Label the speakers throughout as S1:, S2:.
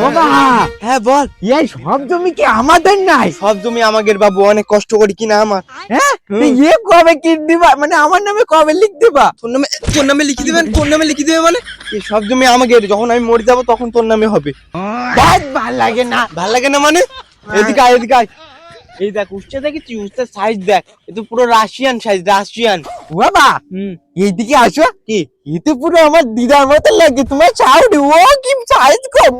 S1: বাবা
S2: হ্যাঁ বল।
S1: এই সব জমি কি আমাদের নাই?
S2: সব জমি আমাদের বাবু অনেক কষ্ট করি কিনা আমার।
S1: হ্যাঁ? ইয়ে কবে কি দিবা? মানে আমার নামে কবে লিখ দিবা?
S2: তোর নামে তোর নামে লিখে দিবেন? তোর নামে লিখে দিবে মানে? এই সব জমি আমাকে যখন আমি মরে যাব তখন তোর নামে হবে।
S1: ভালো লাগে না।
S2: ভালো লাগে না মানে? এদিকে আয় এদিকে আয়। এই দেখ উচ্চে দেখেছি উচ্চের সাইজ দেখ। এ তো পুরো রাশিয়ান সাইজ রাশিয়ান
S1: বাবা
S2: হুম।
S1: এইদিকে আসো।
S2: কি?
S1: এতে পুরো আমার দিদার মতো লাগে তোমার চাউরি ও কি সাইজ কম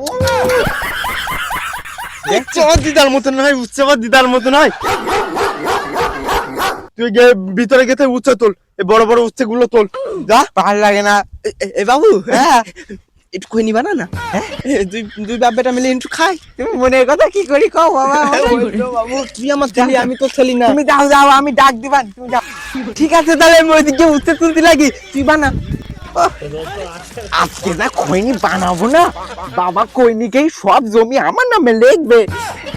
S2: দেখছ আমার দিদার মতো নয় উচ্চ আমার দিদার মতো নয়। তুই গিয়ে ভিতরে গেতে উচ্চ তোল এই বড় বড় উচ্ছে গুলো তোল। যা।
S1: ভালো লাগে না।
S2: এ- এ- এ বাবু।
S1: হ্যাঁ।
S2: একটু খই নিবা না না এ, দুই দুই বাপ বেটা মিলে একটু খাই।
S1: তুমি মনের কথা কি করি? কও বাবা
S2: বাবু। তুই আমার ছেলে আমি তো ছেলে না।
S1: তুমি যাও যাও আমি ডাক দিবান তুমি যাও।
S2: ঠিক আছে তাহলে আমি ওইদিকে উঠতে তুলতে লাগি। তুই বানা।
S1: আজকে না খৈনি বানাবো না। বাবা খৈনিকেই সব জমি আমার নামে লিখবে।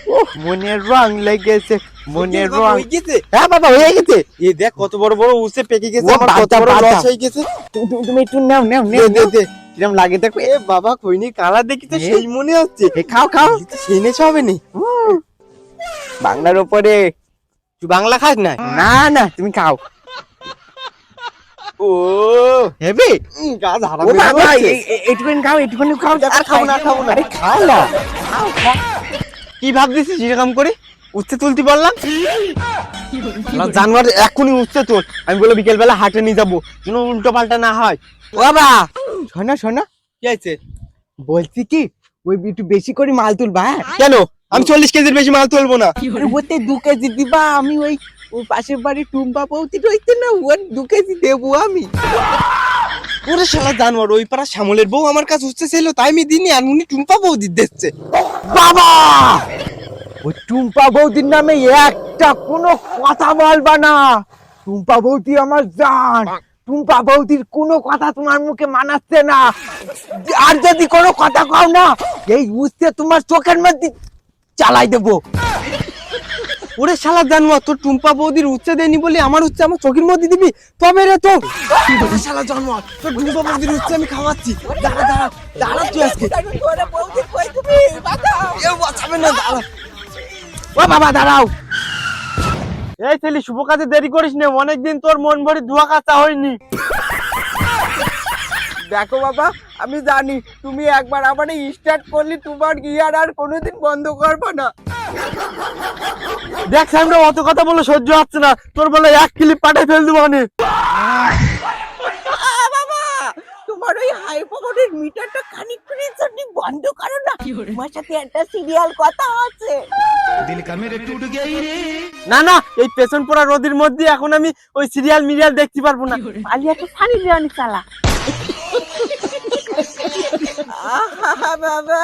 S1: ও মনের রং লেগেছে মনের রং।
S2: গেছে।
S1: হ্যাঁ বাবা হয়ে গেছে।
S2: এই দেখ কত বড় বড় উসে পেকে গেছে আমার কত বড় হয়ে গেছে।
S1: তুমি তুমি- তুমি একটু নাও নাও
S2: দে
S1: নাও নাও।
S2: দে।
S1: কিরম লাগে দেখো
S2: এ বাবা কইনি কালার দেখি তো সেই মনে হচ্ছে।
S1: এ খাও খাও।
S2: সেই নেছে হবে নি?
S1: বাংলার উপরে
S2: তুই বাংলা খাস না?
S1: না না তুমি খাও।
S2: ও।
S1: হেবি
S2: গা ধারা
S1: ও বাবা এ- এ- খাও এইটুকুনি খাও
S2: আর খাব না, খাব না।
S1: আরে খাও না। খাও খাও
S2: কি ভাবতেছিস এরকম করে? উঠতে তুলতে বললাম জানোয়ার এখনই উঠতে তোল আমি বলে বিকেল বেলা হাটে নিয়ে যাব। যেন উল্টো পাল্টা না হয়।
S1: বাবা! শোনো শোনো।
S2: কি আছে
S1: বলছি কি ওই একটু বেশি করে মাল তুলবা হ্যাঁ?
S2: কেন? আমি চল্লিশ কেজির বেশি মাল তুলবো না।
S1: ওতে দু কেজি দিবা আমি ওই ওই পাশের বাড়ি টুম্পা পৌতি না ওর দু কেজি দেবো আমি।
S2: ওরে শালা জানোয়ার ওই পাড়া শ্যামলের বউ আমার কাছে উঠতে ছিল তাই আমি দিনই আর উনি টুম্পা বউ দিচ্ছে।
S1: বাবা! ওই টুম্পা বৌদির নামে একটা কোনো কথা বলবা না। টুম্পা বৌদি আমার জান। টুম্পা বৌদির কোনো কথা তোমার মুখে মানাচ্ছে না। আর যদি কোনো কথা কও না এই বুঝতে তোমার চোখের মধ্যে চালাই দেবো।
S2: ওরে শালা জানোয়ার তোর টুম্পা বৌদির উচ্চে দেয়নি বলে আমার হচ্ছে আমার চোখের মধ্যে দিবি? তবে রে তো ওরে শালা জানোয়ার তোর টুম্পা বৌদির উচ্চে আমি খাওয়াচ্ছি। দাঁড়া দাঁড়া দাঁড়া তুই আজকে। কেউ বাঁচাবে না দাঁড়া।
S1: ও বাবা দাঁড়াও।
S2: এই ছেলে শুভ কাজে দেরি করিস না অনেকদিন তোর মন ভরে ধোয়া কাঁচা হয়নি।
S1: দেখো বাবা আমি জানি তুমি একবার আবার স্টার্ট করলে তোমার গিয়ার আর কোনোদিন বন্ধ করবে না।
S2: দেখ সামনে অত কথা বলে সহ্য হচ্ছে না। তোর বলে এক ক্লিপ পাঠিয়ে ফেল দেবো
S1: বাবা তোমার ওই হাই পাওয়ারের মিটারটা খানিকক্ষণের জন্য বন্ধ করো না তোমার সাথে একটা সিরিয়াল কথা আছে।
S2: না না এই পেছন পড়া রোদের মধ্যে এখন আমি ওই সিরিয়াল মিরিয়াল দেখতে পারব না।
S1: পালিয়ে একটা শাড়ি দেওয়ানি চালা আহা বাবা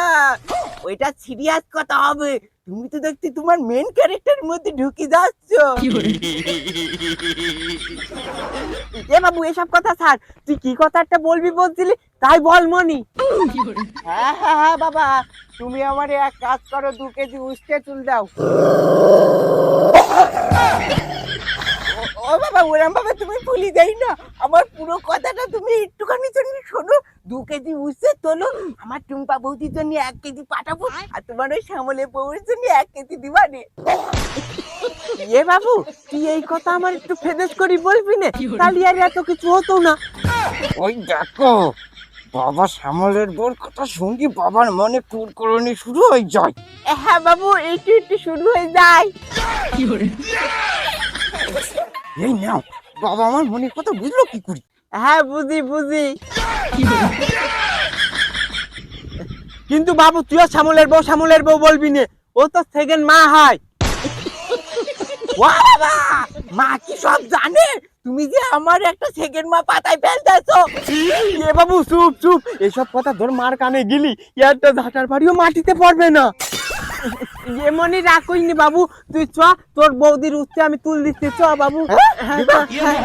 S1: ওইটা সিরিয়াস কথা হবে। তুমি তো দেখছি তোমার মেন ক্যারেক্টারের মধ্যে ঢুকে যাচ্ছ। এ বাবু, এসব কথা ছাড় তুই কি কথা একটা বলবি বলছিলি? তাই বল মনি হ্যাঁ হ্যাঁ হ্যাঁ বাবা। তুমি আমার এক কাজ করো, দু কেজি উস্তে চুল দাও। ও বাবা ওরম বাবা তুমি ভুলি যাই না। আমার পুরো কথাটা তুমি একটুখানি জন্য শোনো। দু কেজি উঠছে তোলো। আমার টুম্পা বৌদির জন্য এক কেজি পাঠাবো। আর তোমার ওই শ্যামলে বউর জন্য এক কেজি দিবা দিবানে। এ বাবু তুই এই কথা আমার একটু ফেদেশ করি বলবি না? তাহলে আর এত কিছু হতো না। ওই দেখো বাবা শ্যামলের বোর কথা শুনকি বাবার মনে কুরকুরনি শুরু হয়ে যায়। হ্যাঁ বাবু একটু একটু শুরু হয়ে যায়। এই নাও বাবা আমার মনের কথা বুঝলো কি করি? হ্যাঁ বুঝি বুঝি।
S2: কিন্তু বাবু তুইও শ্যামলের বউ শ্যামলের বউ বলবি না। ও তো সেকেন্ড মা হয়।
S1: ও বাবা মা কি সব জানে? তুমি যে আমার একটা সেকেন্ড মা পাতায় ফেলতেছো।
S2: এ বাবু চুপ চুপ। এসব কথা ধর মার কানে গেলি একটা ঝাঁটার বাড়িও মাটিতে পড়বে না। রাখইনি বাবু তুই চ তোর বৌদির উঠতে আমি তুল দিচ্ছি চ বাবু। হ্যাঁ, চ, হ্যাঁ।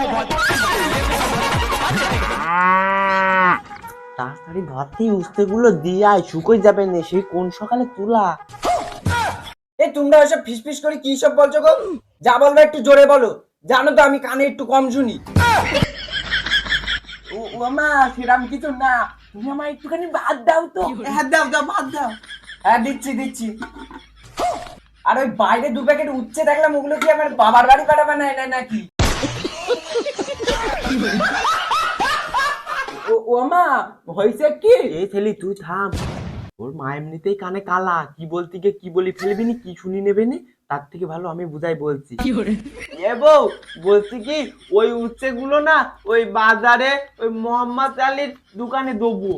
S3: তাড়াতাড়ি ধরতেই উস্তে গুলো দিয়ে আয় শুকোই যাবে না সেই কোন সকালে তুলা?
S4: এ তোমরা ওসব ফিসফিস করে কি সব বলছো গো? যা বলবে একটু জোরে বলো। জানো তো আমি কানে একটু কম শুনি।
S1: ও মা সেরাম কিছু না। তুমি আমার একটুখানি ভাত দাও তো। হ্যাঁ দাও দাও ভাত দাও।
S5: হ্যাঁ দিচ্ছি দিচ্ছি। আর ওই বাইরে দু প্যাকেট উচ্ছে দেখলাম ওগুলো কি আমার বাবার বাড়ি পাঠাবে? না না নাকি ও ও মা হয়েছে কি?
S3: এই ছেলি তুই থাম। ওর মা এমনিতেই কানে কালা। কি বলতে গিয়ে কি বলি ফেলবি নি কি শুনি নেবে নি তার থেকে ভালো আমি বুঝাই বলছি।
S1: এ বউ বলছি কি ওই উচ্ছে গুলো না ওই বাজারে ওই মোহাম্মদ আলীর দোকানে দেবো।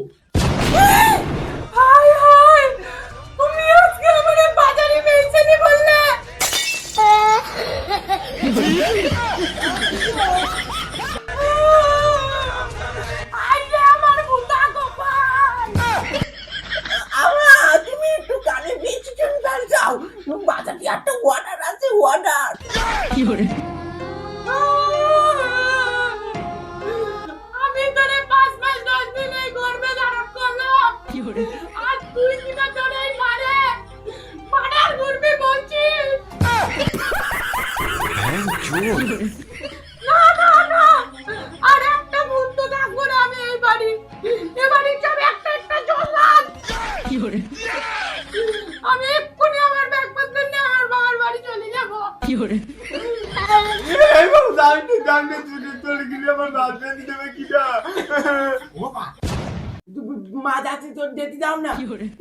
S2: না না না আর একটা মুহূর্ত থাকব না আমি এই বাড়ি এ বাড়ির সব একটা একটা জল্লাদ আমি এক্ষুনি আমার ব্যাগপত্র আমার বাবার বাড়ি চলে যাব মা তোর যেতে দাও না।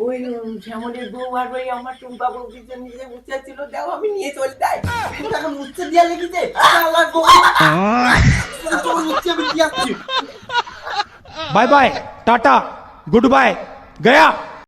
S2: ওই শ্যামলের বউ আর ওই আমার টুম্পা বউকে যে নিজে উচ্চা ছিল দাও আমি নিয়ে চলে যাই। তখন উচ্চা দিয়া লেগেছে? আল্লাহ আমি
S6: bye bye tata good bye Gaya.